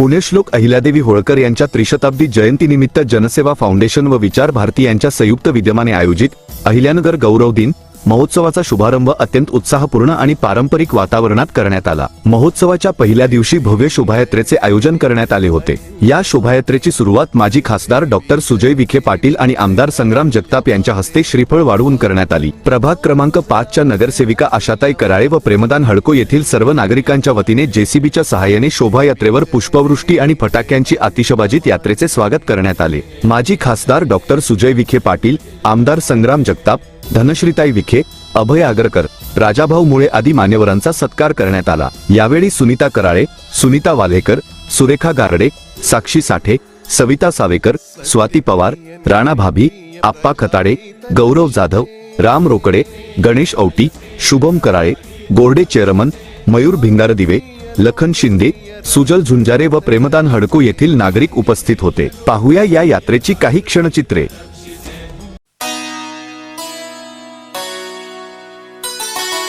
पुण्यश्लोक अहिल्यादेवी होळकर यांच्या त्रिशताब्दी जयंतीनिमित्त जनसेवा फाउंडेशन व विचार भारती यांच्या संयुक्त विद्यमाने आयोजित अहिल्यानगर गौरव दिन महोत्सवाचा शुभारंभ अत्यंत उत्साहपूर्ण आणि पारंपरिक वातावरणात करण्यात आला. महोत्सवाच्या पहिल्या दिवशी भव्य शोभायात्रेचे आयोजन करण्यात आले होते. या शोभायात्रेची सुरुवात माजी खासदार डॉक्टर सुजय विखे पाटील आणि आमदार संग्राम जगताप यांच्या हस्ते श्रीफळ वाढवून करण्यात आली. प्रभाग क्रमांक पाचच्या नगरसेविका आशाताई कराळे व प्रेमदान हडको येथील सर्व नागरिकांच्या वतीने जेसीबीच्या सहाय्याने शोभायात्रेवर पुष्पवृष्टी आणि फटाक्यांची आतिषबाजीत यात्रेचे स्वागत करण्यात आले. माजी खासदार डॉक्टर सुजय विखे पाटील आमदार संग्राम जगताप धनश्रीताई विखे अभय आगरकर राजाभाऊ मुळे आदी मान्यवरांचा सत्कार करण्यात आला. यावेळी सुनीता कराळे सुनीता वाल्हेकर सुरेखा गारडे साक्षी साठे सविता सावेकर स्वाती पवार राणा भाभी आप्पा खताडे गौरव जाधव राम रोकडे गणेश औटी शुभम कराळे गोरडे चेअरमन मयूर भिंगार दिवे लखन शिंदे सुजल झुंजारे व प्रेमदान हडको येथील नागरिक उपस्थित होते. पाहूया या यात्रेची काही क्षणचित्रे.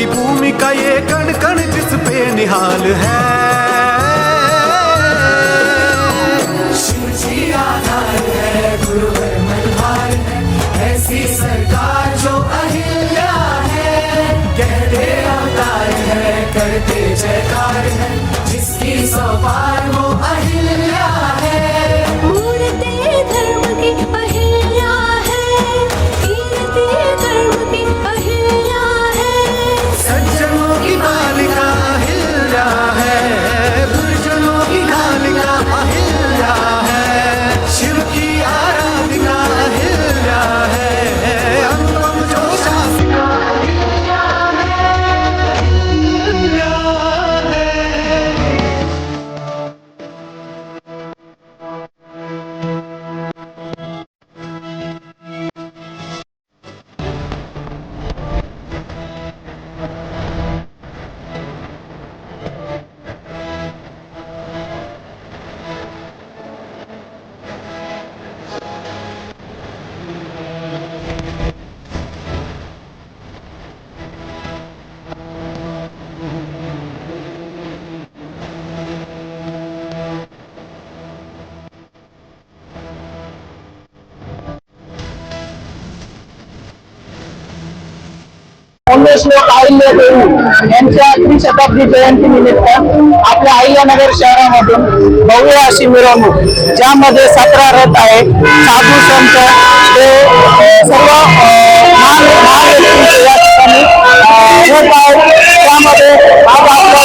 की भूमि का ये कण कण जिस पे निहाल है। ऐसी सरकार है। कहते है, करते जयकार है, जिसकी सवार पुण्यश्लोक अहिल्या देवी यांच्या त्रिशताब्दी जयंती निमित्त आपल्या अहिल्यानगर शहरामधून भव्य अशी मिरवणूक ज्यामध्ये सतरा रथ आहे साधू संत हे सर्व या ठिकाणी रथ त्यामध्ये आज आपल्या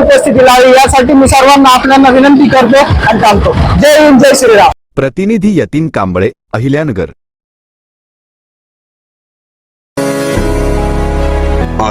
उपस्थिती लावी यासाठी मी सर्वांना आपल्याला विनंती करतो आणि चालतो जय हिंद जय श्रीराम. प्रतिनिधी यतीन कांबळे अहिल्यानगर.